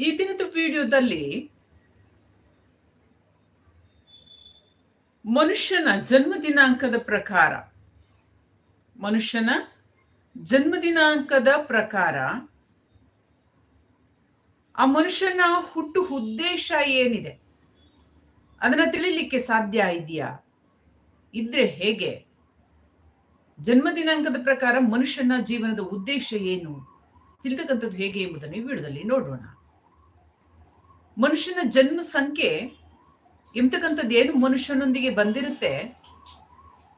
ಈ ದಿನದ ವಿಡಿಯೋದಲ್ಲಿ ಮನುಷ್ಯನ ಜನ್ಮ ದಿನಾಂಕದ ಪ್ರಕಾರ, ಮನುಷ್ಯನ ಜನ್ಮ ದಿನಾಂಕದ ಪ್ರಕಾರ ಆ ಮನುಷ್ಯನ ಹುಟ್ಟು ಉದ್ದೇಶ ಏನಿದೆ? ಅದನ್ನ ತಿಳಿಲಿಕ್ಕೆ ಸಾಧ್ಯ ಇದೆಯಾ? ಇದ್ರೆ ಹೇಗೆ? ಜನ್ಮ ದಿನಾಂಕದ ಪ್ರಕಾರ ಮನುಷ್ಯನ ಜೀವನದ ಉದ್ದೇಶ ಏನು? ತಿಳಿದಕ್ಕಂಥದ್ದು ಹೇಗೆ ಎಂಬುದನ್ನು ಈ ವಿಡಿಯೋದಲ್ಲಿ ನೋಡೋಣ. ಮನುಷ್ಯನ ಜನ್ಮ ಸಂಖ್ಯೆ ಎಂಬತಕ್ಕಂಥದ್ದು ಏನು ಮನುಷ್ಯನೊಂದಿಗೆ ಬಂದಿರುತ್ತೆ,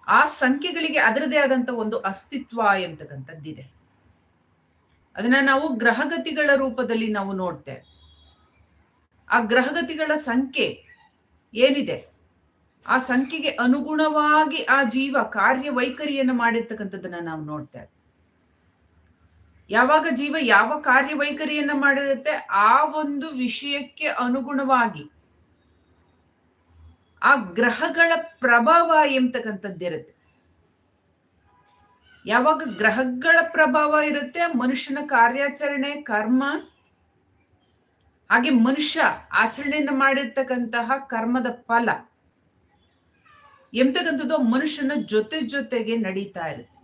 ಆ ಸಂಖ್ಯೆಗಳಿಗೆ ಅದರದೇ ಆದಂತ ಒಂದು ಅಸ್ತಿತ್ವ ಎಂಬತಕ್ಕಂಥದ್ದಿದೆ ಅದನ್ನ ನಾವು ಗ್ರಹಗತಿಗಳ ರೂಪದಲ್ಲಿ ನಾವು ನೋಡ್ತೇವೆ. ಆ ಗ್ರಹಗತಿಗಳ ಸಂಖ್ಯೆ ಏನಿದೆ? ಆ ಸಂಖ್ಯೆಗೆ ಅನುಗುಣವಾಗಿ ಆ ಜೀವ ಕಾರ್ಯವೈಖರಿಯನ್ನು ಮಾಡಿರ್ತಕ್ಕಂಥದ್ದನ್ನ ನಾವು ನೋಡ್ತೇವೆ. ಯಾವಾಗ ಜೀವ ಯಾವ ಕಾರ್ಯವೈಖರಿಯನ್ನ ಮಾಡಿರುತ್ತೆ ಆ ಒಂದು ವಿಷಯಕ್ಕೆ ಅನುಗುಣವಾಗಿ ಆ ಗ್ರಹಗಳ ಪ್ರಭಾವ ಎಂಬತಕ್ಕಂಥದ್ದಿರುತ್ತೆ ಯಾವಾಗ ಗ್ರಹಗಳ ಪ್ರಭಾವ ಇರುತ್ತೆ ಮನುಷ್ಯನ ಕಾರ್ಯಾಚರಣೆ, ಕರ್ಮ, ಹಾಗೆ ಮನುಷ್ಯ ಆಚರಣೆಯನ್ನು ಮಾಡಿರ್ತಕ್ಕಂತಹ ಕರ್ಮದ ಫಲ ಎಂತಕ್ಕಂಥದ್ದು ಮನುಷ್ಯನ ಜೊತೆ ಜೊತೆಗೆ ನಡೀತಾ ಇರುತ್ತೆ.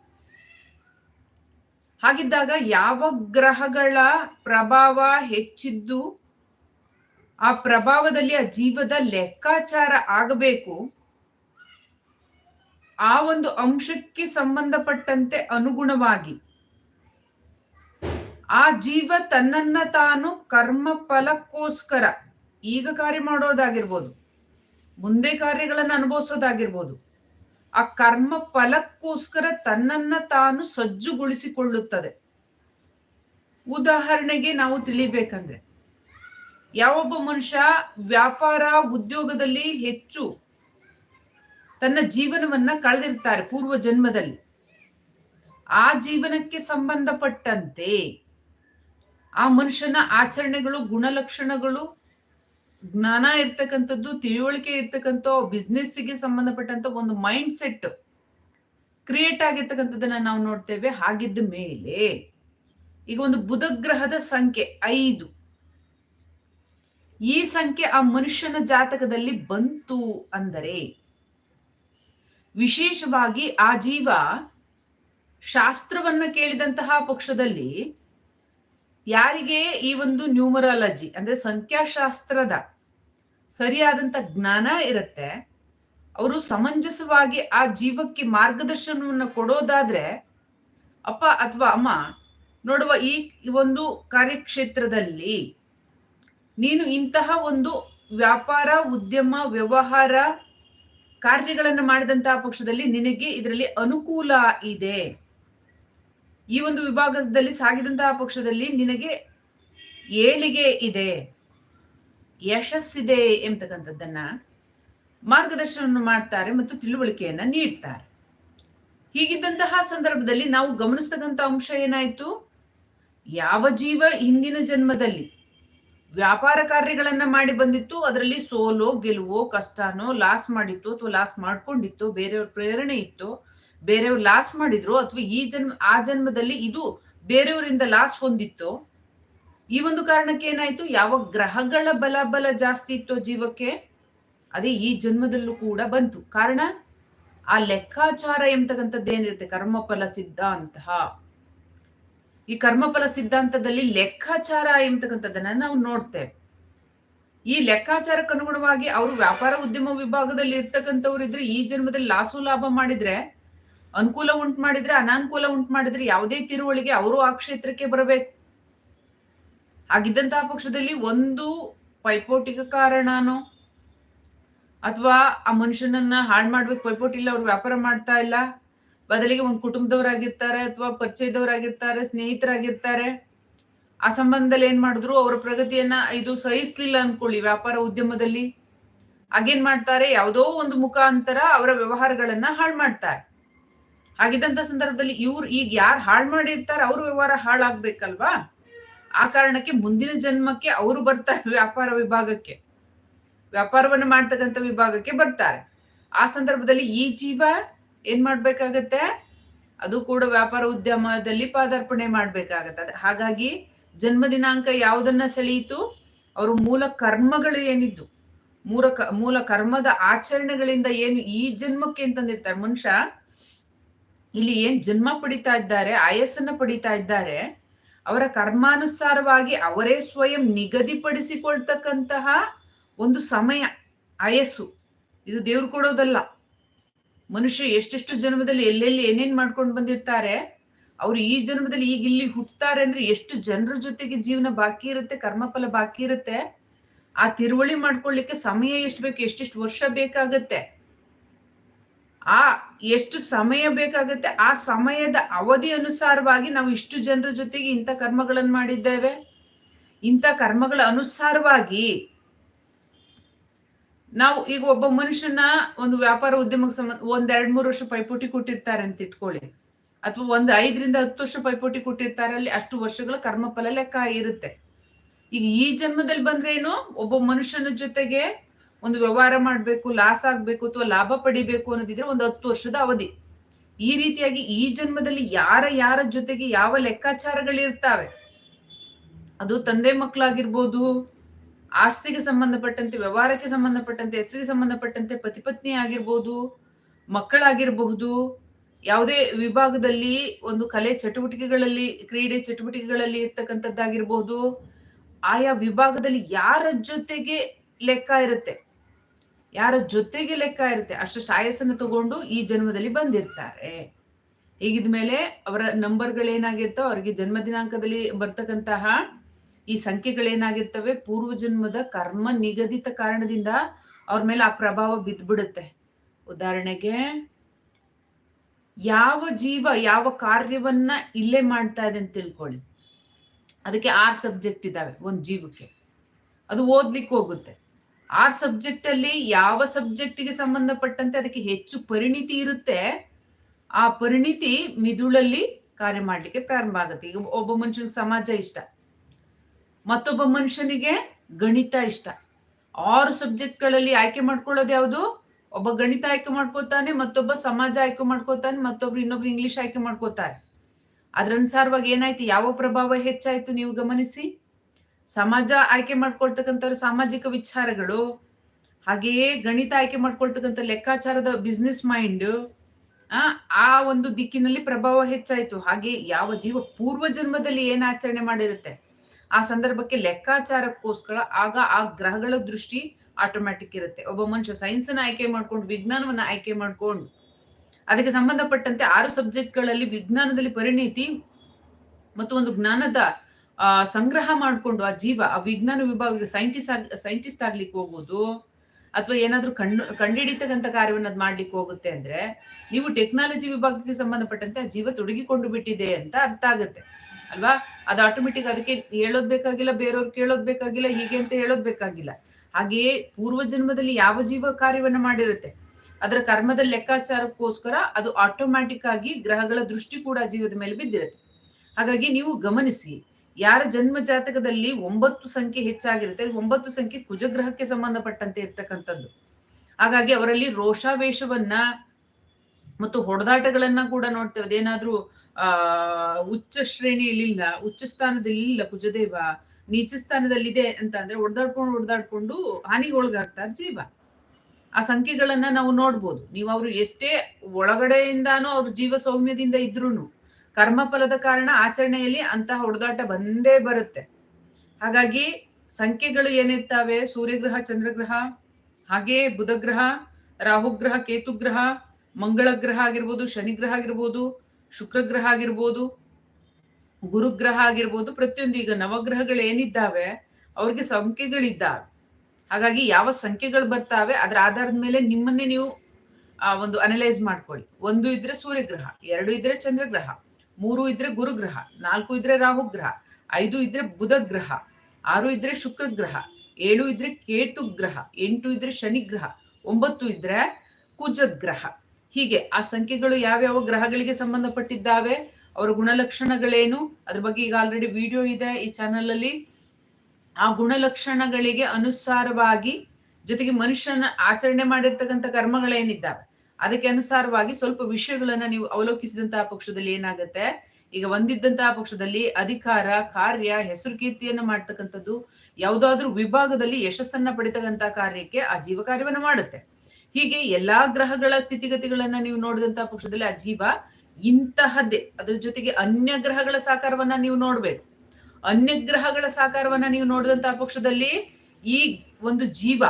ಹಾಗಿದ್ದಾಗ ಯಾವ ಗ್ರಹಗಳ ಪ್ರಭಾವ ಹೆಚ್ಚಿದ್ದು ಆ ಪ್ರಭಾವದಲ್ಲಿ ಆ ಜೀವದ ಲೆಕ್ಕಾಚಾರ ಆಗಬೇಕು. ಆ ಒಂದು ಅಂಶಕ್ಕೆ ಸಂಬಂಧಪಟ್ಟಂತೆ ಅನುಗುಣವಾಗಿ ಆ ಜೀವ ತನ್ನನ್ನ ತಾನು ಕರ್ಮ ಫಲಕ್ಕೋಸ್ಕರ ಈಗ ಕಾರ್ಯ ಮಾಡೋದಾಗಿರ್ಬೋದು, ಮುಂದೆ ಕಾರ್ಯಗಳನ್ನು ಅನುಭವಿಸೋದಾಗಿರ್ಬೋದು ಆ ಕರ್ಮ ಫಲಕ್ಕೋಸ್ಕರ ತನ್ನನ್ನ ತಾನು ಸಜ್ಜುಗೊಳಿಸಿಕೊಳ್ಳುತ್ತದೆ. ಉದಾಹರಣೆಗೆ ನಾವು ತಿಳಿಬೇಕಂದ್ರೆ, ಯಾವೊಬ್ಬ ಮನುಷ್ಯ ವ್ಯಾಪಾರ ಉದ್ಯೋಗದಲ್ಲಿ ಹೆಚ್ಚು ತನ್ನ ಜೀವನವನ್ನ ಕಳೆದಿರ್ತಾರೆ ಪೂರ್ವ ಜನ್ಮದಲ್ಲಿ. ಆ ಜೀವನಕ್ಕೆ ಸಂಬಂಧಪಟ್ಟಂತೆ ಆ ಮನುಷ್ಯನ ಆಚರಣೆಗಳು, ಗುಣಲಕ್ಷಣಗಳು ಜ್ಞಾನ ಇರ್ತಕ್ಕಂಥದ್ದು, ತಿಳುವಳಿಕೆ ಇರ್ತಕ್ಕಂಥ ಬಿಸ್ನೆಸ್ಗೆ ಸಂಬಂಧಪಟ್ಟಂತ ಒಂದು ಮೈಂಡ್ ಸೆಟ್ ಕ್ರಿಯೇಟ್ ಆಗಿರ್ತಕ್ಕಂಥದ್ದನ್ನ ನಾವು ನೋಡ್ತೇವೆ. ಹಾಗಿದ್ದ ಮೇಲೆ ಈಗ ಒಂದು ಬುಧ ಗ್ರಹದ ಸಂಖ್ಯೆ ಐದು. ಈ ಸಂಖ್ಯೆ ಆ ಮನುಷ್ಯನ ಜಾತಕದಲ್ಲಿ ಬಂತು ಅಂದರೆ ವಿಶೇಷವಾಗಿ ಆ ಜೀವ ಶಾಸ್ತ್ರವನ್ನ ಕೇಳಿದಂತಹ ಪಕ್ಷದಲ್ಲಿ ಯಾರಿಗೆ ಈ ಒಂದು ನ್ಯೂಮರಾಲಜಿ ಅಂದ್ರೆ ಸಂಖ್ಯಾಶಾಸ್ತ್ರದ ಸರಿಯಾದಂತ ಜ್ಞಾನ ಇರುತ್ತೆ. ಅವರು ಸಮಂಜಸವಾಗಿ ಆ ಜೀವಕ್ಕೆ ಮಾರ್ಗದರ್ಶನವನ್ನು ಕೊಡೋದಾದ್ರೆ, ಅಪ್ಪ ಅಥವಾ ಅಮ್ಮ, ನೋಡುವ ಈ ಒಂದು ಕಾರ್ಯಕ್ಷೇತ್ರದಲ್ಲಿ ನೀನು ಇಂತಹ ಒಂದು ವ್ಯಾಪಾರ, ಉದ್ಯಮ, ವ್ಯವಹಾರ ಕಾರ್ಯಗಳನ್ನು ಮಾಡಿದಂತಹ ಪಕ್ಷದಲ್ಲಿ ನಿನಗೆ ಇದರಲ್ಲಿ ಅನುಕೂಲ ಇದೆ. ಈ ಒಂದು ವಿಭಾಗದಲ್ಲಿ ಸಾಗಿದಂತಹ ಪಕ್ಷದಲ್ಲಿ ನಿನಗೆ ಏಳಿಗೆ ಇದೆ. ಯಶಸ್ಸಿದೆ ಎಂಬತಕ್ಕಂಥದ್ದನ್ನ ಮಾರ್ಗದರ್ಶನವನ್ನು ಮಾಡ್ತಾರೆ ಮತ್ತು ತಿಳುವಳಿಕೆಯನ್ನ ನೀಡ್ತಾರೆ. ಹೀಗಿದ್ದಂತಹ ಸಂದರ್ಭದಲ್ಲಿ ನಾವು ಗಮನಿಸ್ತಕ್ಕಂಥ ಅಂಶ ಏನಾಯ್ತು? ಯಾವ ಜೀವ ಹಿಂದಿನ ಜನ್ಮದಲ್ಲಿ ವ್ಯಾಪಾರ ಕಾರ್ಯಗಳನ್ನ ಮಾಡಿ ಬಂದಿತ್ತು, ಅದರಲ್ಲಿ ಸೋಲೋ, ಗೆಲುವೋ, ಕಷ್ಟನೋ ಲಾಸ್ ಮಾಡಿತ್ತು ಅಥವಾ ಲಾಸ್ ಮಾಡ್ಕೊಂಡಿತ್ತು, ಬೇರೆಯವ್ರ ಪ್ರೇರಣೆ ಇತ್ತು, ಬೇರೆಯವ್ರು ಲಾಸ್ ಮಾಡಿದ್ರು ಅಥವಾ ಈ ಜನ್ಮ, ಆ ಜನ್ಮದಲ್ಲಿ ಇದು ಬೇರೆಯವರಿಂದ ಲಾಸ್ ಹೊಂದಿತ್ತು ಈ ಒಂದು ಕಾರಣಕ್ಕೆ ಏನಾಯ್ತು? ಯಾವ ಗ್ರಹಗಳ ಬಲ ಬಲ ಜಾಸ್ತಿ ಇತ್ತು ಜೀವಕ್ಕೆ ಅದೇ ಈ ಜನ್ಮದಲ್ಲೂ ಕೂಡ ಬಂತು. ಕಾರಣ ಆ ಲೆಕ್ಕಾಚಾರ ಎಂಬತಕ್ಕಂಥದ್ದು ಏನಿರುತ್ತೆ? ಕರ್ಮಫಲ ಸಿದ್ಧಾಂತ. ಈ ಕರ್ಮಫಲ ಸಿದ್ಧಾಂತದಲ್ಲಿ ಲೆಕ್ಕಾಚಾರ ಎಂಬತಕ್ಕಂಥದ್ದನ್ನ ನಾವು ನೋಡ್ತೇವೆ. ಈ ಲೆಕ್ಕಾಚಾರಕ್ಕೆ ಅನುಗುಣವಾಗಿ ಅವರು ವ್ಯಾಪಾರ ಉದ್ಯಮ ವಿಭಾಗದಲ್ಲಿ ಇರ್ತಕ್ಕಂಥವ್ರು ಇದ್ರೆ ಈ ಜನ್ಮದಲ್ಲಿ ಲಾಸು ಲಾಭ ಮಾಡಿದ್ರೆ, ಅನುಕೂಲ ಉಂಟು ಮಾಡಿದ್ರೆ, ಅನಾನುಕೂಲ ಉಂಟು ಮಾಡಿದ್ರೆ ಯಾವುದೇ ತಿರುವಳಿಗೆ ಅವರು ಆ ಕ್ಷೇತ್ರಕ್ಕೆ ಬರಬೇಕು. ಹಾಗಿದ್ದಂತಹ ಪಕ್ಷದಲ್ಲಿ ಒಂದು ಪೈಪೋಟಿಗೆ ಕಾರಣನೋ ಅಥವಾ ಆ ಮನುಷ್ಯನನ್ನ ಹಾಳು ಮಾಡ್ಬೇಕು ಪೈಪೋಟಿ ಇಲ್ಲ ಅವ್ರು ವ್ಯಾಪಾರ ಮಾಡ್ತಾ ಇಲ್ಲ, ಬದಲಿಗೆ ಒಂದು ಕುಟುಂಬದವರಾಗಿರ್ತಾರೆ ಅಥವಾ ಪರಿಚಯದವರಾಗಿರ್ತಾರೆ, ಸ್ನೇಹಿತರಾಗಿರ್ತಾರೆ, ಆ ಸಂಬಂಧದಲ್ಲಿ ಏನ್ ಮಾಡಿದ್ರು ಅವರ ಪ್ರಗತಿಯನ್ನ ಇದು ಸಹಿಸ್ಲಿಲ್ಲ ಅನ್ಕೊಳ್ಳಿ ವ್ಯಾಪಾರ ಉದ್ಯಮದಲ್ಲಿ. ಹಾಗೇನ್ ಮಾಡ್ತಾರೆ? ಯಾವುದೋ ಒಂದು ಮುಖಾಂತರ ಅವರ ವ್ಯವಹಾರಗಳನ್ನ ಹಾಳು ಮಾಡ್ತಾರೆ. ಹಾಗಿದ್ದಂತ ಸಂದರ್ಭದಲ್ಲಿ ಇವ್ರು ಈಗ ಯಾರು ಹಾಳು ಮಾಡಿರ್ತಾರೆ, ಅವ್ರ ವ್ಯವಹಾರ ಹಾಳಾಗ್ಬೇಕಲ್ವಾ? ಆ ಕಾರಣಕ್ಕೆ ಮುಂದಿನ ಜನ್ಮಕ್ಕೆ ಅವರು ಬರ್ತಾರೆ ವ್ಯಾಪಾರ ವಿಭಾಗಕ್ಕೆ. ವ್ಯಾಪಾರವನ್ನು ಮಾಡ್ತಕ್ಕಂಥ ವಿಭಾಗಕ್ಕೆ ಬರ್ತಾರೆ. ಆ ಸಂದರ್ಭದಲ್ಲಿ ಈ ಜೀವ ಏನ್ ಮಾಡ್ಬೇಕಾಗತ್ತೆ? ಅದು ಕೂಡ ವ್ಯಾಪಾರ ಉದ್ಯಮದಲ್ಲಿ ಪಾದಾರ್ಪಣೆ ಮಾಡ್ಬೇಕಾಗತ್ತೆ. ಹಾಗಾಗಿ ಜನ್ಮ ದಿನಾಂಕ ಯಾವುದನ್ನ ಸೆಳೆಯಿತು? ಅವರ ಮೂಲ ಕರ್ಮಗಳು ಏನಿದ್ದು? ಮೂಲ ಕ, ಮೂಲ ಕರ್ಮದ ಆಚರಣೆಗಳಿಂದ ಏನು ಈ ಜನ್ಮಕ್ಕೆ ಅಂತಂದಿರ್ತಾರೆ. ಮನುಷ್ಯ ಇಲ್ಲಿ ಏನ್ ಜನ್ಮ ಪಡಿತಾ ಇದ್ದಾರೆ, ಆಯಸ್ಸನ್ನ ಪಡಿತಾ ಇದ್ದಾರೆ. ಅವರ ಕರ್ಮಾನುಸಾರವಾಗಿ ಅವರೇ ಸ್ವಯಂ ನಿಗದಿಪಡಿಸಿಕೊಳ್ತಕ್ಕಂತಹ ಒಂದು ಸಮಯ, ಆಯಸ್ಸು. ಇದು ದೇವ್ರು ಕೊಡೋದಲ್ಲ. ಮನುಷ್ಯ ಎಷ್ಟೆಷ್ಟು ಜನ್ಮದಲ್ಲಿ ಎಲ್ಲೆಲ್ಲಿ ಏನೇನ್ ಮಾಡ್ಕೊಂಡು ಬಂದಿರ್ತಾರೆ, ಅವ್ರು ಈ ಜನ್ಮದಲ್ಲಿ ಈಗ ಇಲ್ಲಿ ಹುಟ್ಟುತ್ತಾರೆ ಅಂದ್ರೆ ಎಷ್ಟು ಜನರ ಜೊತೆಗೆ ಜೀವನ ಬಾಕಿ ಇರುತ್ತೆ, ಕರ್ಮಫಲ ಬಾಕಿ ಇರುತ್ತೆ, ಆ ತಿರುವಳಿ ಮಾಡ್ಕೊಳ್ಳಿಕ್ಕೆ ಸಮಯ ಎಷ್ಟು ಬೇಕು, ಎಷ್ಟೆಷ್ಟು ವರ್ಷ ಬೇಕಾಗತ್ತೆ. ಆ ಎಷ್ಟು ಸಮಯ ಬೇಕಾಗುತ್ತೆ, ಆ ಸಮಯದ ಅವಧಿ ಅನುಸಾರವಾಗಿ ನಾವು ಇಷ್ಟು ಜನರ ಜೊತೆಗೆ ಇಂಥ ಕರ್ಮಗಳನ್ನು ಮಾಡಿದ್ದೇವೆ. ಇಂಥ ಕರ್ಮಗಳ ಅನುಸಾರವಾಗಿ ನಾವು ಈಗ ಒಬ್ಬ ಮನುಷ್ಯನ ಒಂದು ವ್ಯಾಪಾರ ಉದ್ಯಮಕ್ಕೆ ಸಂಬಂಧ ಒಂದ್ ಎರಡ್ ಮೂರು ವರ್ಷ ಪೈಪೋಟಿ ಕೊಟ್ಟಿರ್ತಾರೆ ಅಂತ ಇಟ್ಕೊಳ್ಳಿ. ಅಥವಾ ಒಂದ್ ಐದರಿಂದ ಹತ್ತು ವರ್ಷ ಪೈಪೋಟಿ ಕೊಟ್ಟಿರ್ತಾರೆ, ಅಲ್ಲಿ ಅಷ್ಟು ವರ್ಷಗಳ ಕರ್ಮಫಲ ಲೆಕ್ಕ ಇರುತ್ತೆ. ಈಗ ಈ ಜನ್ಮದಲ್ಲಿ ಬಂದ್ರೆ ಏನು, ಒಬ್ಬ ಮನುಷ್ಯನ ಜೊತೆಗೆ ಒಂದು ವ್ಯವಹಾರ ಮಾಡಬೇಕು, ಲಾಸ್ ಆಗಬೇಕು ಅಥವಾ ಲಾಭ ಪಡಿಬೇಕು ಅನ್ನೋದಿದ್ರೆ ಒಂದು ಹತ್ತು ವರ್ಷದ ಅವಧಿ. ಈ ರೀತಿಯಾಗಿ ಈ ಜನ್ಮದಲ್ಲಿ ಯಾರ ಯಾರ ಜೊತೆಗೆ ಯಾವ ಲೆಕ್ಕಾಚಾರಗಳಿರ್ತಾವೆ? ಅದು ತಂದೆ ಮಕ್ಕಳಾಗಿರ್ಬೋದು, ಆಸ್ತಿಗೆ ಸಂಬಂಧಪಟ್ಟಂತೆ, ವ್ಯವಹಾರಕ್ಕೆ ಸಂಬಂಧಪಟ್ಟಂತೆ, ಹೆಸರಿಗೆ ಸಂಬಂಧಪಟ್ಟಂತೆ ಪತಿಪತ್ನಿ ಆಗಿರ್ಬೋದು, ಮಕ್ಕಳಾಗಿರಬಹುದು, ಯಾವುದೇ ವಿಭಾಗದಲ್ಲಿ ಒಂದು ಕಲೆ ಚಟುವಟಿಕೆಗಳಲ್ಲಿ, ಕ್ರೀಡೆ ಚಟುವಟಿಕೆಗಳಲ್ಲಿ ಇರ್ತಕ್ಕಂಥದ್ದಾಗಿರ್ಬೋದು, ಆಯಾ ವಿಭಾಗದಲ್ಲಿ ಯಾರ ಜೊತೆಗೆ ಲೆಕ್ಕ ಇರುತ್ತೆ? ಯಾರ ಜೊತೆಗೆ ಲೆಕ್ಕ ಇರುತ್ತೆ ಅಷ್ಟಷ್ಟು ಆಯಸ್ಸನ್ನು ತಗೊಂಡು ಈ ಜನ್ಮದಲ್ಲಿ ಬಂದಿರ್ತಾರೆ. ಹೀಗಿದ್ಮೇಲೆ ಅವರ ನಂಬರ್ಗಳೇನಾಗಿರ್ತಾವ ಅವರಿಗೆ ಜನ್ಮ ದಿನಾಂಕದಲ್ಲಿ ಬರ್ತಕ್ಕಂತಹ ಈ ಸಂಖ್ಯೆಗಳೇನಾಗಿರ್ತವೆ ಪೂರ್ವ ಜನ್ಮದ ಕರ್ಮ ನಿಗದಿತ ಕಾರಣದಿಂದ ಅವ್ರ ಮೇಲೆ ಆ ಪ್ರಭಾವ ಬಿದ್ದ್ಬಿಡುತ್ತೆ ಉದಾಹರಣೆಗೆ, ಯಾವ ಜೀವ ಯಾವ ಕಾರ್ಯವನ್ನ ಇಲ್ಲೇ ಮಾಡ್ತಾ ಇದೆ ಅಂತ ತಿಳ್ಕೊಳ್ಳಿ. ಅದಕ್ಕೆ ಆರ್ ಸಬ್ಜೆಕ್ಟ್ ಇದ್ದಾವೆ, ಒಂದು ಜೀವಕ್ಕೆ. ಅದು ಓದ್ಲಿಕ್ಕೆ ಹೋಗುತ್ತೆ. ಆರ್ ಸಬ್ಜೆಕ್ಟ್ ಅಲ್ಲಿ ಯಾವ ಸಬ್ಜೆಕ್ಟಿಗೆ ಸಂಬಂಧಪಟ್ಟಂತೆ ಅದಕ್ಕೆ ಹೆಚ್ಚು ಪರಿಣಿತಿ ಇರುತ್ತೆ, ಆ ಪರಿಣಿತಿ ಮಿದುಳಲ್ಲಿ ಕಾರ್ಯ ಮಾಡಲಿಕ್ಕೆ ಪ್ರಾರಂಭ ಆಗುತ್ತೆ. ಈಗ ಒಬ್ಬ ಮನುಷ್ಯನಿಗೆ ಸಮಾಜ ಇಷ್ಟ, ಮತ್ತೊಬ್ಬ ಮನುಷ್ಯನಿಗೆ ಗಣಿತ ಇಷ್ಟ. ಆರು ಸಬ್ಜೆಕ್ಟ್ಗಳಲ್ಲಿ ಆಯ್ಕೆ ಮಾಡ್ಕೊಳ್ಳೋದು ಯಾವುದು? ಒಬ್ಬ ಗಣಿತ ಆಯ್ಕೆ ಮಾಡ್ಕೋತಾನೆ, ಮತ್ತೊಬ್ಬ ಸಮಾಜ ಆಯ್ಕೆ ಮಾಡ್ಕೋತಾನೆ, ಮತ್ತೊಬ್ರು ಇನ್ನೊಬ್ರು ಇಂಗ್ಲಿಷ್ ಆಯ್ಕೆ ಮಾಡ್ಕೋತಾರೆ. ಅದ್ರ ಅನುಸಾರವಾಗಿ ಏನಾಯ್ತು? ಯಾವ ಪ್ರಭಾವ ಹೆಚ್ಚಾಯ್ತು? ನೀವು ಗಮನಿಸಿ. ಸಮಾಜ ಆಯ್ಕೆ ಮಾಡ್ಕೊಳ್ತಕ್ಕಂಥವ್ರ ಸಾಮಾಜಿಕ ವಿಚಾರಗಳು, ಹಾಗೆಯೇ ಗಣಿತ ಆಯ್ಕೆ ಮಾಡ್ಕೊಳ್ತಕ್ಕಂಥ ಲೆಕ್ಕಾಚಾರದ ಬಿಸ್ನೆಸ್ ಮೈಂಡ್ ಆ ಒಂದು ದಿಕ್ಕಿನಲ್ಲಿ ಪ್ರಭಾವ ಹೆಚ್ಚಾಯಿತು. ಹಾಗೆ ಯಾವ ಜೀವ ಪೂರ್ವ ಜನ್ಮದಲ್ಲಿ ಏನು ಆಚರಣೆ ಮಾಡಿರುತ್ತೆ? ಆ ಸಂದರ್ಭಕ್ಕೆ ಲೆಕ್ಕಾಚಾರಕ್ಕೋಸ್ಕರ ಆಗ ಆ ಗ್ರಹಗಳ ದೃಷ್ಟಿ ಆಟೋಮ್ಯಾಟಿಕ್ ಇರುತ್ತೆ. ಒಬ್ಬ ಮನುಷ್ಯ ಸೈನ್ಸನ್ನು ಆಯ್ಕೆ ಮಾಡ್ಕೊಂಡು, ವಿಜ್ಞಾನವನ್ನ ಆಯ್ಕೆ ಮಾಡ್ಕೊಂಡು, ಅದಕ್ಕೆ ಸಂಬಂಧಪಟ್ಟಂತೆ ಆರು ಸಬ್ಜೆಕ್ಟ್ಗಳಲ್ಲಿ ವಿಜ್ಞಾನದಲ್ಲಿ ಪರಿಣಿತಿ ಮತ್ತು ಒಂದು ಜ್ಞಾನದ ಸಂಗ್ರಹ ಮಾಡಿಕೊಂಡು ಆ ಜೀವ, ಆ ವಿಜ್ಞಾನ ವಿಭಾಗಕ್ಕೆ ಸೈಂಟಿಸ್ಟ್ ಆಗ್ ಸೈಂಟಿಸ್ಟ್ ಆಗ್ಲಿಕ್ಕೆ ಹೋಗೋದು, ಅಥವಾ ಏನಾದ್ರೂ ಕಣ್ಣು ಕಂಡಿಡಿತಕ್ಕಂಥ ಕಾರ್ಯವನ್ನು ಅದು ಮಾಡ್ಲಿಕ್ಕೆ ಹೋಗುತ್ತೆ ಅಂದ್ರೆ, ನೀವು ಟೆಕ್ನಾಲಜಿ ವಿಭಾಗಕ್ಕೆ ಸಂಬಂಧಪಟ್ಟಂತೆ ಆ ಜೀವ ತೊಡಗಿಕೊಂಡು ಬಿಟ್ಟಿದೆ ಅಂತ ಅರ್ಥ ಆಗುತ್ತೆ. ಅಲ್ವಾ? ಅದು ಆಟೋಮೆಟಿಕ್ ಅದಕ್ಕೆ ಹೇಳೋದ್ ಬೇಕಾಗಿಲ್ಲ, ಬೇರೆಯವ್ರು ಕೇಳೋದ್ ಬೇಕಾಗಿಲ್ಲ, ಹೀಗೆ ಅಂತ ಹೇಳೋದ್ ಬೇಕಾಗಿಲ್ಲ. ಹಾಗೆಯೇ ಪೂರ್ವ ಜನ್ಮದಲ್ಲಿ ಯಾವ ಜೀವ ಕಾರ್ಯವನ್ನು ಮಾಡಿರುತ್ತೆ? ಅದರ ಕರ್ಮದ ಲೆಕ್ಕಾಚಾರಕ್ಕೋಸ್ಕರ ಅದು ಆಟೋಮ್ಯಾಟಿಕ್ ಆಗಿ ಗ್ರಹಗಳ ದೃಷ್ಟಿ ಕೂಡ ಜೀವದ ಮೇಲೆ ಬಿದ್ದಿರುತ್ತೆ. ಹಾಗಾಗಿ ನೀವು ಗಮನಿಸಿ ಯಾರ ಜನ್ಮ ಜಾತಕದಲ್ಲಿ ಒಂಬತ್ತು ಸಂಖ್ಯೆ ಹೆಚ್ಚಾಗಿರುತ್ತೆ ಒಂಬತ್ತು ಸಂಖ್ಯೆ ಕುಜಗ್ರಹಕ್ಕೆ ಸಂಬಂಧಪಟ್ಟಂತೆ ಇರ್ತಕ್ಕಂಥದ್ದು. ಹಾಗಾಗಿ ಅವರಲ್ಲಿ ರೋಷಾವೇಶವನ್ನ ಮತ್ತು ಹೊಡೆದಾಟಗಳನ್ನ ಕೂಡ ನೋಡ್ತೇವೆ. ಅದೇನಾದ್ರೂ, ಆ, ಉಚ್ಚ ಶ್ರೇಣಿಯಲ್ಲಿಲ್ಲ, ಉಚ್ಚ ಸ್ಥಾನದಲ್ಲಿ ಇಲ್ಲ ಕುಜದೇವ, ನೀಚ ಸ್ಥಾನದಲ್ಲಿದೆ ಅಂತ ಅಂದ್ರೆ ಹೊಡೆದಾಡ್ಕೊಂಡು ಹೊಡೆದಾಡ್ಕೊಂಡು ಹಾನಿಗೆ ಒಳಗಾಗ್ತಾರೆ ಜೀವ. ಆ ಸಂಖ್ಯೆಗಳನ್ನ ನಾವು ನೋಡ್ಬೋದು. ನೀವು ಅವರು ಎಷ್ಟೇ ಒಳಗಡೆಯಿಂದಾನು ಅವ್ರ ಜೀವ ಸೌಮ್ಯದಿಂದ ಇದ್ರೂನು. ಕರ್ಮಫಲದ ಕಾರಣ ಆಚರಣೆಯಲ್ಲಿ ಅಂತಹ ಹೊಡೆದಾಟ ಬಂದೇ ಬರುತ್ತೆ. ಹಾಗಾಗಿ ಸಂಖ್ಯೆಗಳು ಏನಿರ್ತಾವೆ? ಸೂರ್ಯಗ್ರಹ, ಚಂದ್ರಗ್ರಹ, ಹಾಗೆ ಬುಧಗ್ರಹ, ರಾಹುಗ್ರಹ, ಕೇತುಗ್ರಹ ಮಂಗಳ ಗ್ರಹ ಆಗಿರ್ಬೋದು, ಶನಿಗ್ರಹ ಆಗಿರ್ಬೋದು, ಶುಕ್ರಗ್ರಹ ಆಗಿರ್ಬೋದು, ಗುರುಗ್ರಹ ಆಗಿರ್ಬೋದು, ಪ್ರತಿಯೊಂದು ಈಗ ನವಗ್ರಹಗಳು ಏನಿದ್ದಾವೆ? ಅವ್ರಿಗೆ ಸಂಖ್ಯೆಗಳಿದ್ದಾವೆ. ಹಾಗಾಗಿ ಯಾವ ಸಂಖ್ಯೆಗಳು ಬರ್ತಾವೆ? ಅದರ ಆಧಾರದ ಮೇಲೆ ನಿಮ್ಮನ್ನೇ ನೀವು ಒಂದು ಅನಲೈಸ್ ಮಾಡ್ಕೊಳ್ಳಿ. ಒಂದು ಇದ್ರೆ ಸೂರ್ಯಗ್ರಹ, ಎರಡು ಇದ್ರೆ ಚಂದ್ರಗ್ರಹ. ಮೂರು ಇದ್ರೆ ಗುರುಗ್ರಹ ನಾಲ್ಕು ಇದ್ರೆ ರಾಹುಗ್ರಹ ಐದು ಇದ್ರೆ ಬುಧ ಗ್ರಹ, ಆರು ಇದ್ರೆ ಶುಕ್ರ ಗ್ರಹ, ಏಳು ಇದ್ರೆ ಕೇತು ಗ್ರಹ, ಎಂಟು ಇದ್ರೆ ಶನಿ ಗ್ರಹ, ಒಂಬತ್ತು ಇದ್ರೆ ಕುಜ ಗ್ರಹ. ಹೀಗೆ ಆ ಸಂಖ್ಯೆಗಳು ಯಾವ್ಯಾವ ಗ್ರಹಗಳಿಗೆ ಸಂಬಂಧಪಟ್ಟಿದ್ದಾವೆ, ಅವರ ಗುಣಲಕ್ಷಣಗಳೇನು? ಅದ್ರ ಬಗ್ಗೆ ಈಗ ಆಲ್ರೆಡಿ ವಿಡಿಯೋ ಇದೆ ಈ ಚಾನಲ್ ಅಲ್ಲಿ. ಆ ಗುಣಲಕ್ಷಣಗಳಿಗೆ ಅನುಸಾರವಾಗಿ ಜೊತೆಗೆ ಮನುಷ್ಯನ ಆಚರಣೆ ಮಾಡಿರ್ತಕ್ಕಂಥ ಕರ್ಮಗಳೇನಿದ್ದಾವೆ? ಅದಕ್ಕೆ ಅನುಸಾರವಾಗಿ ಸ್ವಲ್ಪ ವಿಷಯಗಳನ್ನ ನೀವು ಅವಲೋಕಿಸಿದಂತಹ ಪಕ್ಷದಲ್ಲಿ ಏನಾಗುತ್ತೆ? ಈಗ ಒಂದಿದ್ದಂತಹ ಪಕ್ಷದಲ್ಲಿ ಅಧಿಕಾರ, ಕಾರ್ಯ, ಹೆಸರು ಕೀರ್ತಿಯನ್ನು ಮಾಡ್ತಕ್ಕಂಥದ್ದು ಯಾವುದಾದ್ರೂ ವಿಭಾಗದಲ್ಲಿ ಯಶಸ್ಸನ್ನ ಪಡಿತಕ್ಕಂತಹ ಕಾರ್ಯಕ್ಕೆ ಆ ಜೀವ ಕಾರ್ಯವನ್ನು ಮಾಡುತ್ತೆ. ಹೀಗೆ ಎಲ್ಲಾ ಗ್ರಹಗಳ ಸ್ಥಿತಿಗತಿಗಳನ್ನ ನೀವು ನೋಡಿದಂತಹ ಪಕ್ಷದಲ್ಲಿ ಆ ಜೀವ ಇಂತಹದ್ದೇ. ಅದ್ರ ಜೊತೆಗೆ ಅನ್ಯ ಗ್ರಹಗಳ ಸಾಕಾರವನ್ನ ನೀವು ನೋಡ್ಬೇಕು. ಅನ್ಯ ಗ್ರಹಗಳ ಸಾಕಾರವನ್ನ ನೀವು ನೋಡಿದಂತಹ ಪಕ್ಷದಲ್ಲಿ ಈ ಒಂದು ಜೀವ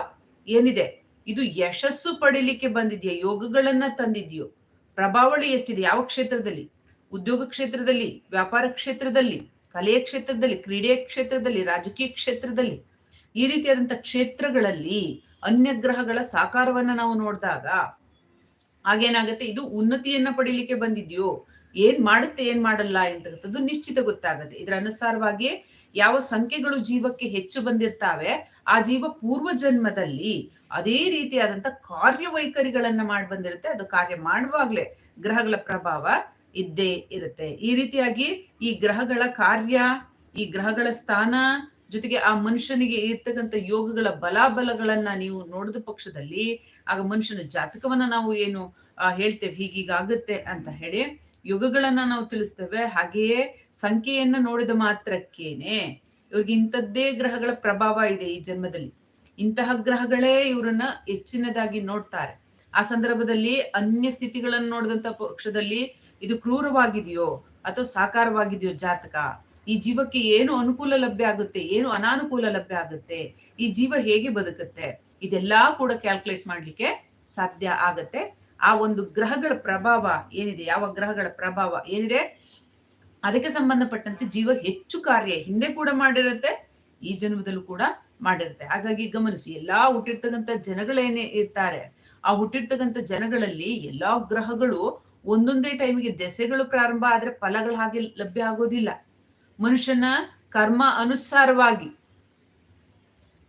ಏನಿದೆ? ಇದು ಯಶಸ್ಸು ಪಡಿಲಿಕ್ಕೆ ಬಂದಿದೆಯಾ? ಯೋಗಗಳನ್ನ ತಂದಿದೆಯೋ? ಪ್ರಭಾವಳಿ ಎಷ್ಟಿದೆ? ಯಾವ ಕ್ಷೇತ್ರದಲ್ಲಿ? ಉದ್ಯೋಗ ಕ್ಷೇತ್ರದಲ್ಲಿ? ವ್ಯಾಪಾರ ಕ್ಷೇತ್ರದಲ್ಲಿ? ಕಲೆಯ ಕ್ಷೇತ್ರದಲ್ಲಿ? ಕ್ರೀಡೆಯ ಕ್ಷೇತ್ರದಲ್ಲಿ? ರಾಜಕೀಯ ಕ್ಷೇತ್ರದಲ್ಲಿ? ಈ ರೀತಿಯಾದಂಥ ಕ್ಷೇತ್ರಗಳಲ್ಲಿ ಅನ್ಯ ಗ್ರಹಗಳ ಸಾಕಾರವನ್ನ ನಾವು ನೋಡಿದಾಗ, ಹಾಗೇನಾಗತ್ತೆ? ಇದು ಉನ್ನತಿಯನ್ನ ಪಡೀಲಿಕ್ಕೆ ಬಂದಿದ್ಯೋ? ಏನ್ ಮಾಡುತ್ತೆ, ಏನ್ ಮಾಡಲ್ಲ ಎಂತಕ್ಕಂಥದ್ದು ನಿಶ್ಚಿತ ಗೊತ್ತಾಗುತ್ತೆ. ಇದರ ಅನುಸಾರವಾಗಿ ಯಾವ ಸಂಖ್ಯೆಗಳು ಜೀವಕ್ಕೆ ಹೆಚ್ಚು ಬಂದಿರ್ತಾವೆ, ಆ ಜೀವ ಪೂರ್ವ ಜನ್ಮದಲ್ಲಿ ಅದೇ ರೀತಿಯಾದಂತ ಕಾರ್ಯವೈಖರಿಗಳನ್ನ ಮಾಡಿ ಬಂದಿರುತ್ತೆ. ಅದು ಕಾರ್ಯ ಮಾಡುವಾಗ್ಲೇ ಗ್ರಹಗಳ ಪ್ರಭಾವ ಇದ್ದೇ ಇರುತ್ತೆ. ಈ ರೀತಿಯಾಗಿ ಈ ಗ್ರಹಗಳ ಕಾರ್ಯ, ಈ ಗ್ರಹಗಳ ಸ್ಥಾನ ಜೊತೆಗೆ ಆ ಮನುಷ್ಯನಿಗೆ ಇರ್ತಕ್ಕಂಥ ಯೋಗಗಳ ಬಲಾಬಲಗಳನ್ನ ನೀವು ನೋಡಿದ ಪಕ್ಷದಲ್ಲಿ ಆಗ ಮನುಷ್ಯನ ಜಾತಕವನ್ನ ನಾವು ಏನು ಹೇಳ್ತೇವೆ ಹೀಗೀಗಾಗುತ್ತೆ ಅಂತ ಹೇಳಿ ಯುಗಗಳನ್ನ ನಾವು ತಿಳಿಸ್ತೇವೆ. ಹಾಗೆಯೇ ಸಂಖ್ಯೆಯನ್ನ ನೋಡಿದ ಮಾತ್ರಕ್ಕೇನೆ ಇವ್ರಿಗೆ ಇಂಥದ್ದೇ ಗ್ರಹಗಳ ಪ್ರಭಾವ ಇದೆ ಈ ಜನ್ಮದಲ್ಲಿ. ಇಂತಹ ಗ್ರಹಗಳೇ ಇವರನ್ನ ಹೆಚ್ಚಿನದಾಗಿ ನೋಡ್ತಾರೆ. ಆ ಸಂದರ್ಭದಲ್ಲಿ ಅನ್ಯ ಸ್ಥಿತಿಗಳನ್ನು ನೋಡಿದಂತ ಪಕ್ಷದಲ್ಲಿ ಇದು ಕ್ರೂರವಾಗಿದೆಯೋ ಅಥವಾ ಸಾಕಾರವಾಗಿದೆಯೋ ಜಾತಕ? ಈ ಜೀವಕ್ಕೆ ಏನು ಅನುಕೂಲ ಲಭ್ಯ ಆಗುತ್ತೆ? ಏನು ಅನಾನುಕೂಲ ಲಭ್ಯ ಆಗುತ್ತೆ? ಈ ಜೀವ ಹೇಗೆ ಬದುಕುತ್ತೆ? ಇದೆಲ್ಲಾ ಕೂಡ ಕ್ಯಾಲ್ಕುಲೇಟ್ ಮಾಡ್ಲಿಕ್ಕೆ ಸಾಧ್ಯ ಆಗತ್ತೆ. ಆ ಒಂದು ಗ್ರಹಗಳ ಪ್ರಭಾವ ಏನಿದೆ? ಯಾವ ಗ್ರಹಗಳ ಪ್ರಭಾವ ಏನಿದೆ? ಅದಕ್ಕೆ ಸಂಬಂಧಪಟ್ಟಂತೆ ಜೀವ ಹೆಚ್ಚು ಕಾರ್ಯ ಹಿಂದೆ ಕೂಡ ಮಾಡಿರುತ್ತೆ, ಈ ಜನ್ಮದಲ್ಲೂ ಕೂಡ ಮಾಡಿರುತ್ತೆ. ಹಾಗಾಗಿ ಗಮನಿಸಿ, ಎಲ್ಲಾ ಹುಟ್ಟಿರ್ತಕ್ಕಂಥ ಜನಗಳೇನೇ ಇರ್ತಾರೆ. ಆ ಹುಟ್ಟಿರ್ತಕ್ಕಂಥ ಜನಗಳಲ್ಲಿ ಎಲ್ಲಾ ಗ್ರಹಗಳು ಒಂದೊಂದೇ ಟೈಮಿಗೆ ದೆಸೆಗಳು ಪ್ರಾರಂಭ ಆದ್ರೆ ಫಲಗಳು ಹಾಗೆ ಲಭ್ಯ ಆಗೋದಿಲ್ಲ. ಮನುಷ್ಯನ ಕರ್ಮ ಅನುಸಾರವಾಗಿ,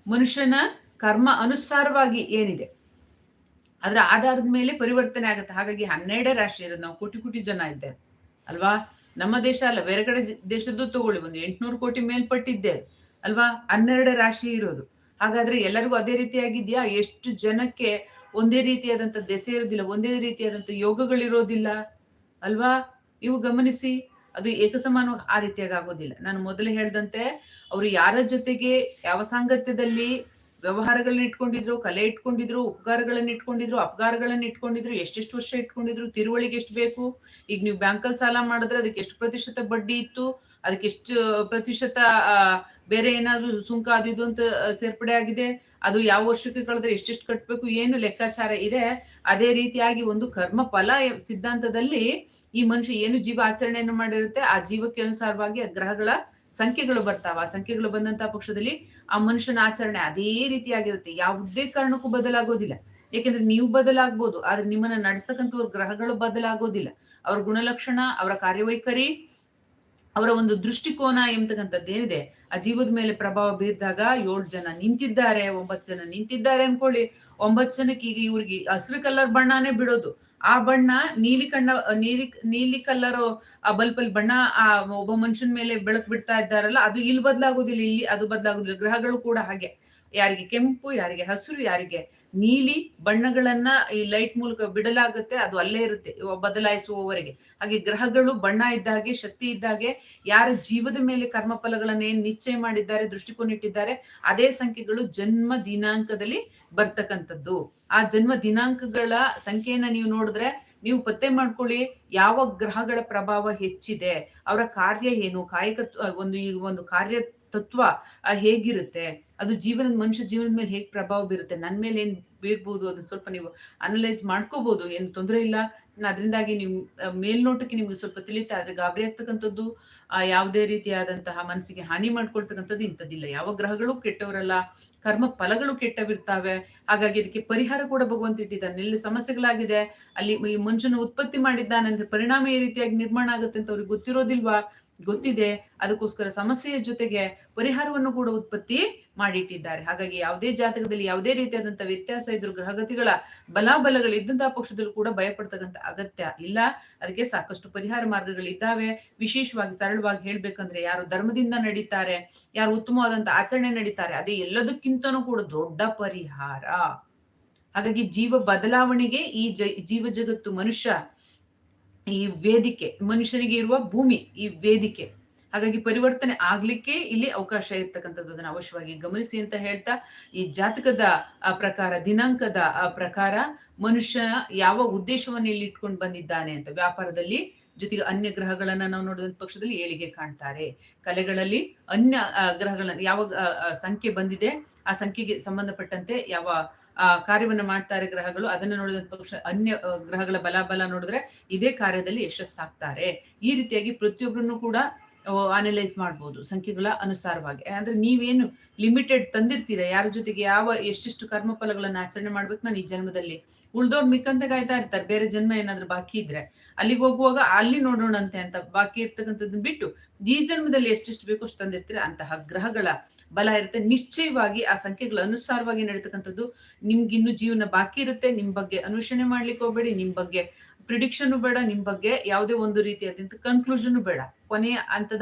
ಮನುಷ್ಯನ ಕರ್ಮ ಅನುಸಾರವಾಗಿ ಏನಿದೆ? ಅದರ ಆಧಾರದ ಮೇಲೆ ಪರಿವರ್ತನೆ ಆಗುತ್ತೆ. ಹಾಗಾಗಿ ಹನ್ನೆರಡೇ ರಾಷ್ಟ್ರ ಇರೋದು ನಾವು ಕೋಟಿ ಕೋಟಿ ಜನ ಇದ್ದೆ ಅಲ್ವಾ? ನಮ್ಮ ದೇಶ ಅಲ್ಲ, ಬೇರೆ ಕಡೆ ದೇಶದ್ದು ತಗೊಳ್ಳಿ. ಒಂದು ಎಂಟುನೂರು ಕೋಟಿ ಮೇಲ್ಪಟ್ಟಿದ್ದೆ. ಅಲ್ವಾ? ಹನ್ನೆರಡೇ ರಾಶಿ ಇರೋದು. ಹಾಗಾದ್ರೆ ಎಲ್ಲರಿಗೂ ಅದೇ ರೀತಿಯಾಗಿದ್ಯಾ? ಎಷ್ಟು ಜನಕ್ಕೆ ಒಂದೇ ರೀತಿಯಾದಂಥ ದೆಸೆ ಇರೋದಿಲ್ಲ, ಒಂದೇ ರೀತಿಯಾದಂಥ ಯೋಗಗಳಿರೋದಿಲ್ಲ? ಅಲ್ವಾ? ಇವು ಗಮನಿಸಿ. ಅದು ಏಕಸಮಾನ ಆ ರೀತಿಯಾಗಿ ಆಗೋದಿಲ್ಲ. ನಾನು ಮೊದಲೇ ಹೇಳ್ದಂತೆ, ಅವರು ಯಾರ ಜೊತೆಗೆ, ಯಾವ ಸಾಂಗತ್ಯದಲ್ಲಿ ವ್ಯವಹಾರಗಳನ್ನ ಇಟ್ಕೊಂಡಿದ್ರು, ಕಲೆ ಇಟ್ಕೊಂಡಿದ್ರು, ಉಪಕಾರಗಳನ್ನ ಇಟ್ಕೊಂಡಿದ್ರು, ಅಪಕಾರಗಳನ್ನ ಇಟ್ಕೊಂಡಿದ್ರು, ಎಷ್ಟೆಷ್ಟು ವರ್ಷ ಇಟ್ಕೊಂಡಿದ್ರು, ತಿರುವಳಿಗೆ ಎಷ್ಟು ಬೇಕು? ಈಗ ನೀವು ಬ್ಯಾಂಕಲ್ಲಿ ಸಾಲ ಮಾಡಿದ್ರೆ ಅದಕ್ಕೆ ಎಷ್ಟು ಪ್ರತಿಶತ ಬಡ್ಡಿ ಇತ್ತು? ಅದಕ್ಕೆ ಎಷ್ಟು ಪ್ರತಿಶತ ಬೇರೆ ಏನಾದ್ರು ಸುಂಕ ಅದಿದು ಅಂತ ಸೇರ್ಪಡೆ ಆಗಿದೆ? ಅದು ಯಾವ ವರ್ಷಕ್ಕೆ ಕಳೆದ್ರೆ ಎಷ್ಟೆಷ್ಟು ಕಟ್ಟಬೇಕು ಏನು ಲೆಕ್ಕಾಚಾರ ಇದೆ? ಅದೇ ರೀತಿಯಾಗಿ ಒಂದು ಕರ್ಮ ಫಲ ಸಿದ್ಧಾಂತದಲ್ಲಿ ಈ ಮನುಷ್ಯ ಏನು ಜೀವ ಆಚರಣೆಯನ್ನು ಮಾಡಿರುತ್ತೆ, ಆ ಜೀವಕ್ಕೆ ಅನುಸಾರವಾಗಿ ಆ ಗ್ರಹಗಳ ಸಂಖ್ಯೆಗಳು ಬರ್ತಾವ. ಸಂಖ್ಯೆಗಳು ಬಂದಂತಹ ಪಕ್ಷದಲ್ಲಿ ಆ ಮನುಷ್ಯನ ಆಚರಣೆ ಅದೇ ರೀತಿಯಾಗಿರುತ್ತೆ. ಯಾವುದೇ ಕಾರಣಕ್ಕೂ ಬದಲಾಗೋದಿಲ್ಲ. ಯಾಕೆಂದ್ರೆ ನೀವು ಬದಲಾಗ್ಬೋದು, ಆದ್ರೆ ನಿಮ್ಮನ್ನ ನಡೆಸ್ತಕ್ಕಂಥವ್ರ ಗ್ರಹಗಳು ಬದಲಾಗೋದಿಲ್ಲ. ಅವ್ರ ಗುಣಲಕ್ಷಣ, ಅವರ ಕಾರ್ಯವೈಖರಿ, ಅವರ ಒಂದು ದೃಷ್ಟಿಕೋನ ಎಂಬತಕ್ಕಂಥದ್ದು ಏನಿದೆ, ಆ ಜೀವದ ಮೇಲೆ ಪ್ರಭಾವ ಬೀರಿದಾಗ ಏಳು ಜನ ನಿಂತಿದ್ದಾರೆ, ಒಂಬತ್ತು ಜನ ನಿಂತಿದ್ದಾರೆ ಅನ್ಕೊಳ್ಳಿ. ಒಂಬತ್ತು ಜನಕ್ಕೆ ಈಗ ಇವ್ರಿಗೆ ಹಸಿರು ಕಲರ್ ಬಣ್ಣನೇ ಬಿಡೋದು. ಆ ಬಣ್ಣ ನೀಲಿ ಕಣ್ಣ, ನೀಲಿ ನೀಲಿ ಕಲರ್ ಆ ಬಲ್ಪಲ್ಲಿ ಬಣ್ಣ ಆ ಒಬ್ಬ ಮನುಷ್ಯನ ಮೇಲೆ ಬೆಳಕು ಬಿಡ್ತಾ ಇದ್ದಾರಲ್ಲ, ಅದು ಇಲ್ಲಿ ಬದಲಾಗೋದಿಲ್ಲ, ಇಲ್ಲಿ ಅದು ಬದಲಾಗೋದಿಲ್ಲ, ಗ್ರಹಗಳು ಕೂಡ ಹಾಗೆ. ಯಾರಿಗೆ ಕೆಂಪು, ಯಾರಿಗೆ ಹಸಿರು, ಯಾರಿಗೆ ನೀಲಿ ಬಣ್ಣಗಳನ್ನ ಈ ಲೈಟ್ ಮೂಲಕ ಬಿಡಲಾಗುತ್ತೆ, ಅದು ಅಲ್ಲೇ ಇರುತ್ತೆ ಬದಲಾಯಿಸುವವರೆಗೆ. ಹಾಗೆ ಗ್ರಹಗಳು ಬಣ್ಣ ಇದ್ದಾಗೆ ಶಕ್ತಿ ಇದ್ದಾಗೆ ಯಾರ ಜೀವದ ಮೇಲೆ ಕರ್ಮಫಲಗಳನ್ನ ಏನ್ ನಿಶ್ಚಯ ಮಾಡಿದ್ದಾರೆ, ದೃಷ್ಟಿಕೋನ ಇಟ್ಟಿದ್ದಾರೆ, ಅದೇ ಸಂಖ್ಯೆಗಳು ಜನ್ಮ ದಿನಾಂಕದಲ್ಲಿ ಬರ್ತಕ್ಕಂಥದ್ದು. ಆ ಜನ್ಮ ದಿನಾಂಕಗಳ ಸಂಖ್ಯೆಯನ್ನ ನೀವು ನೋಡಿದ್ರೆ, ನೀವು ಪತ್ತೆ ಮಾಡ್ಕೊಳ್ಳಿ, ಯಾವ ಗ್ರಹಗಳ ಪ್ರಭಾವ ಹೆಚ್ಚಿದೆ, ಅವರ ಕಾರ್ಯ ಏನು ಕಾಯಕ ಒಂದು ಈ ಒಂದು ಕಾರ್ಯ ತತ್ವ ಹೇಗಿರುತ್ತೆ? ಅದು ಜೀವನದ ಮನುಷ್ಯ ಜೀವನದ ಮೇಲೆ ಹೇಗೆ ಪ್ರಭಾವ ಬೀರುತ್ತೆ? ನನ್ನ ಮೇಲೆ ಏನು ಬೀರ್ಬೋದು? ಅದನ್ನ ಸ್ವಲ್ಪ ನೀವು ಅನಲೈಸ್ ಮಾಡ್ಕೋಬಹುದು ಏನು ತೊಂದರೆ ಇಲ್ಲ. ಅದರಿಂದಾಗಿ ನೀವು ಮೇಲ್ನೋಟಕ್ಕೆ ನಿಮ್ಗೆ ಸ್ವಲ್ಪ ತಿಳಿತಾ ಆದ್ರೆ ಗಾಬರಿ ಆಗ್ತಕ್ಕಂಥದ್ದು ಯಾವುದೇ ರೀತಿಯಾದಂತಹ ಮನಸ್ಸಿಗೆ ಹಾನಿ ಮಾಡ್ಕೊಳ್ತಕ್ಕಂಥದ್ದು ಇಂಥದ್ದಿಲ್ಲ. ಯಾವ ಗ್ರಹಗಳು ಕೆಟ್ಟವರಲ್ಲ, ಕರ್ಮ ಫಲಗಳು ಕೆಟ್ಟವಿರ್ತಾವೆ. ಹಾಗಾಗಿ ಅದಕ್ಕೆ ಪರಿಹಾರ ಕೂಡ ಭಗವಂತ ಇಟ್ಟಿದ್ದಾನೆ. ಇಲ್ಲಿ ಸಮಸ್ಯೆಗಳಾಗಿದೆ. ಅಲ್ಲಿ ಈ ಮನುಷ್ಯನ ಉತ್ಪತ್ತಿ ಮಾಡಿದ್ದಾನೆ ಪರಿಣಾಮ ಈ ರೀತಿಯಾಗಿ ನಿರ್ಮಾಣ ಆಗುತ್ತೆ ಅಂತ ಅವ್ರಿಗೆ ಗೊತ್ತಿರೋದಿಲ್ವಾ? ಗೊತ್ತಿದೆ. ಅದಕ್ಕೋಸ್ಕರ ಸಮಸ್ಯೆಯ ಜೊತೆಗೆ ಪರಿಹಾರವನ್ನು ಕೂಡ ಉತ್ಪತ್ತಿ ಮಾಡಿಟ್ಟಿದ್ದಾರೆ. ಹಾಗಾಗಿ ಯಾವುದೇ ಜಾತಕದಲ್ಲಿ ಯಾವುದೇ ರೀತಿಯಾದಂತ ವ್ಯತ್ಯಾಸ ಇದ್ರು ಗ್ರಹಗತಿಗಳ ಬಲಾಬಲಗಳು ಇದ್ದಂತಹ ಪಕ್ಷದಲ್ಲೂ ಕೂಡ ಭಯಪಡ್ತಕ್ಕಂಥ ಅಗತ್ಯ ಇಲ್ಲ. ಅದಕ್ಕೆ ಸಾಕಷ್ಟು ಪರಿಹಾರ ಮಾರ್ಗಗಳಿದ್ದಾವೆ. ವಿಶೇಷವಾಗಿ ಸರಳವಾಗಿ ಹೇಳ್ಬೇಕಂದ್ರೆ ಯಾರು ಧರ್ಮದಿಂದ ನಡೀತಾರೆ, ಯಾರು ಉತ್ತಮವಾದಂತ ಆಚರಣೆ ನಡೀತಾರೆ, ಅದೇ ಎಲ್ಲದಕ್ಕಿಂತನೂ ಕೂಡ ದೊಡ್ಡ ಪರಿಹಾರ. ಹಾಗಾಗಿ ಜೀವ ಬದಲಾವಣೆಗೆ ಈ ಜೀವ ಜಗತ್ತು ಮನುಷ್ಯ ಈ ವೇದಿಕೆ, ಮನುಷ್ಯನಿಗೆ ಇರುವ ಭೂಮಿ ಈ ವೇದಿಕೆ. ಹಾಗಾಗಿ ಪರಿವರ್ತನೆ ಆಗ್ಲಿಕ್ಕೆ ಇಲ್ಲಿ ಅವಕಾಶ ಇರ್ತಕ್ಕಂಥದ್ದನ್ನ ಅವಶ್ಯವಾಗಿ ಗಮನಿಸಿ ಅಂತ ಹೇಳ್ತಾ, ಈ ಜಾತಕದ ಪ್ರಕಾರ, ದಿನಾಂಕದ ಪ್ರಕಾರ ಮನುಷ್ಯ ಯಾವ ಉದ್ದೇಶವನ್ನು ಇಲ್ಲಿ ಇಟ್ಕೊಂಡು ಬಂದಿದ್ದಾನೆ ಅಂತ ವ್ಯಾಪಾರದಲ್ಲಿ ಜೊತೆಗೆ ಅನ್ಯ ಗ್ರಹಗಳನ್ನ ನಾವು ನೋಡಿದ ಪಕ್ಷದಲ್ಲಿ ಏಳಿಗೆ ಕಾಣ್ತಾರೆ. ಕಲೆಗಳಲ್ಲಿ ಅನ್ಯ ಗ್ರಹಗಳನ್ನು ಯಾವ ಸಂಖ್ಯೆ ಬಂದಿದೆ, ಆ ಸಂಖ್ಯೆಗೆ ಸಂಬಂಧಪಟ್ಟಂತೆ ಯಾವ, ಆ, ಕಾರ್ಯವನ್ನ ಮಾಡ್ತಾರೆ ಗ್ರಹಗಳು, ಅದನ್ನ ನೋಡಿದ ಪಕ್ಷ, ಅನ್ಯ ಗ್ರಹಗಳ ಬಲಾಬಲ ನೋಡಿದ್ರೆ ಇದೇ ಕಾರ್ಯದಲ್ಲಿ ಯಶಸ್ಸಾಗ್ತಾರೆ. ಈ ರೀತಿಯಾಗಿ ಪ್ರತಿಯೊಬ್ಬರನ್ನು ಕೂಡ ಅನಲೈಸ್ ಮಾಡ್ಬೋದು, ಸಂಖ್ಯೆಗಳ ಅನುಸಾರವಾಗಿ. ಅಂದ್ರೆ ನೀವೇನು ಲಿಮಿಟೆಡ್ ತಂದಿರ್ತೀರ? ಯಾರ ಜೊತೆಗೆ ಯಾವ, ಎಷ್ಟೆಷ್ಟು ಕರ್ಮ ಫಲಗಳನ್ನ ಆಚರಣೆ ಮಾಡ್ಬೇಕು ನಾನು ಈ ಜನ್ಮದಲ್ಲಿ? ಉಳ್ದವ್ರು ಮಿಕ್ಕಂತ ಕಾಯ್ತಾ ಇರ್ತಾರೆ. ಬೇರೆ ಜನ್ಮ ಏನಾದ್ರು ಬಾಕಿ ಇದ್ರೆ. ಅಲ್ಲಿಗೆ ಹೋಗುವಾಗ ಅಲ್ಲಿ ನೋಡೋಣಂತೆ ಅಂತ ಬಾಕಿ ಇರ್ತಕ್ಕಂಥದ್ದನ್ನ ಬಿಟ್ಟು ಈ ಜನ್ಮದಲ್ಲಿ ಎಷ್ಟೆಷ್ಟು ಬೇಕೋ ಅಷ್ಟು ತಂದಿರ್ತೀರ? ಅಂತಹ ಗ್ರಹಗಳ ಬಲ ಇರುತ್ತೆ. ನಿಶ್ಚಯವಾಗಿ ಆ ಸಂಖ್ಯೆಗಳ ಅನುಸಾರವಾಗಿ ನಡೀತಕ್ಕಂಥದ್ದು ನಿಮ್ಗಿನ್ನು ಜೀವನ ಬಾಕಿ ಇರುತ್ತೆ. ನಿಮ್ ಬಗ್ಗೆ ಅನ್ವೇಷಣೆ ಮಾಡ್ಲಿಕ್ಕೆ ಹೋಗ್ಬೇಡಿ. ನಿಮ್ ಬಗ್ಗೆ ಪ್ರಿಡಿಕ್ಷನ್ ಬೇಡ, ನಿಮ್ ಬಗ್ಗೆ ಯಾವುದೇ ಒಂದು ರೀತಿಯಾದಂತ ಕನ್ಕ್ಲೂಷನ್ ಬೇಡ. ಕೊನೆಯ ಅಂತದ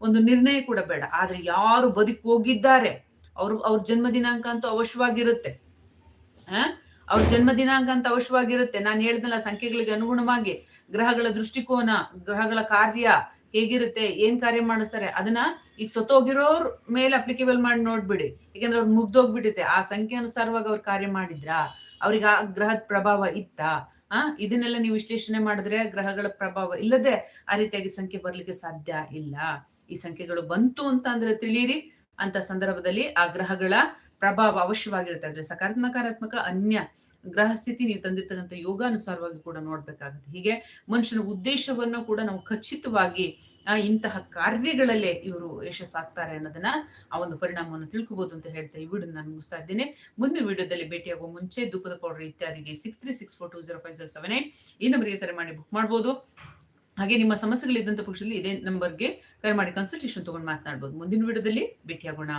ಒಂದು ನಿರ್ಣಯ ಕೂಡ ಬೇಡ. ಆದ್ರೆ ಯಾರು ಬದುಕು ಹೋಗಿದ್ದಾರೆ, ಅವ್ರು, ಅವ್ರ ಜನ್ಮ ದಿನಾಂಕ ಅಂತೂ ಅವಶ್ಯವಾಗಿರುತ್ತೆ. ಆ ಅವ್ರ ಜನ್ಮ ದಿನಾಂಕ ಅಂತ ಅವಶ್ಯವಾಗಿರುತ್ತೆ. ನಾನು ಹೇಳ್ದಲ್ಲ ಸಂಖ್ಯೆಗಳಿಗೆ ಅನುಗುಣವಾಗಿ ಗ್ರಹಗಳ ದೃಷ್ಟಿಕೋನ, ಗ್ರಹಗಳ ಕಾರ್ಯ ಹೇಗಿರುತ್ತೆ, ಏನ್ ಕಾರ್ಯ ಮಾಡಿಸ್ತಾರೆ, ಅದನ್ನ ಈಗ ಸತ್ತೋಗಿರೋರ್ ಮೇಲೆ ಅಪ್ಲಿಕೇಬಲ್ ಮಾಡಿ ನೋಡ್ಬಿಡಿ. ಯಾಕಂದ್ರೆ ಅವ್ರು ಮುಗ್ದೋಗ್ಬಿಟ್ಟಿದೆ. ಆ ಸಂಖ್ಯೆ ಅನುಸಾರವಾಗಿ ಅವ್ರು ಕಾರ್ಯ ಮಾಡಿದ್ರಾ? ಅವ್ರಿಗೆ ಆ ಗ್ರಹದ ಪ್ರಭಾವ ಇತ್ತಾ? ಆ, ಇದನ್ನೆಲ್ಲ ನೀವು ವಿಶ್ಲೇಷಣೆ ಮಾಡಿದ್ರೆ ಗ್ರಹಗಳ ಪ್ರಭಾವ ಇಲ್ಲದೆ ಆ ರೀತಿಯಾಗಿ ಸಂಖ್ಯೆ ಬರ್ಲಿಕ್ಕೆ ಸಾಧ್ಯ ಇಲ್ಲ. ಈ ಸಂಖ್ಯೆಗಳು ಬಂತು ಅಂತ ಅಂದ್ರೆ ತಿಳಿಯಿರಿ. ಅಂತ ಸಂದರ್ಭದಲ್ಲಿ ಆ ಗ್ರಹಗಳ ಪ್ರಭಾವ ಅವಶ್ಯವಾಗಿರುತ್ತೆ. ಅಂದ್ರೆ ಸಕಾರಾತ್ಮಕ ಅನ್ಯ ಗ್ರಹ ಸ್ಥಿತಿ ನೀವು ತಂದಿರ್ತಕ್ಕಂಥ ಯೋಗಾನುಸಾರವಾಗಿ ಕೂಡ ನೋಡ್ಬೇಕಾಗುತ್ತೆ. ಹೀಗೆ ಮನುಷ್ಯನ ಉದ್ದೇಶವನ್ನು ಕೂಡ ನಾವು ಖಚಿತವಾಗಿ ಇಂತಹ ಕಾರ್ಯಗಳಲ್ಲೇ ಇವರು ಯಶಸ್ಸಾಗ್ತಾರೆ ಅನ್ನೋದನ್ನ ಆ ಒಂದು ಪರಿಣಾಮವನ್ನು ತಿಳ್ಕೊಬಹುದು ಅಂತ ಹೇಳ್ತಾ ಈ ವಿಡಿಯೋ ನಾನು ಮುಗಿಸ್ತಾ ಇದ್ದೇನೆ. ಮುಂದಿನ ವಿಡಿಯೋದಲ್ಲಿ ಭೇಟಿಯಾಗುವ ಮುಂಚೆ ಧೂಪದ powder ಇತ್ಯಾದಿಗೆ six three six four two zero five zero seven eight ಈ ನಂಬರ್ಗೆ ಕರೆ ಮಾಡಿ ಬುಕ್ ಮಾಡ್ಬೋದು. ಹಾಗೆ ನಿಮ್ಮ ಸಮಸ್ಯೆಗಳಿದ್ದಂಥ ಪಕ್ಷದಲ್ಲಿ ಇದೇ ನಂಬರ್ಗೆ ಕರೆ ಮಾಡಿ ಕನ್ಸಲ್ಟೇಷನ್ ತಗೊಂಡು ಮಾತನಾಡ್ಬೋದು. ಮುಂದಿನ ವಿಡಿಯೋದಲ್ಲಿ ಭೇಟಿಯಾಗೋಣ.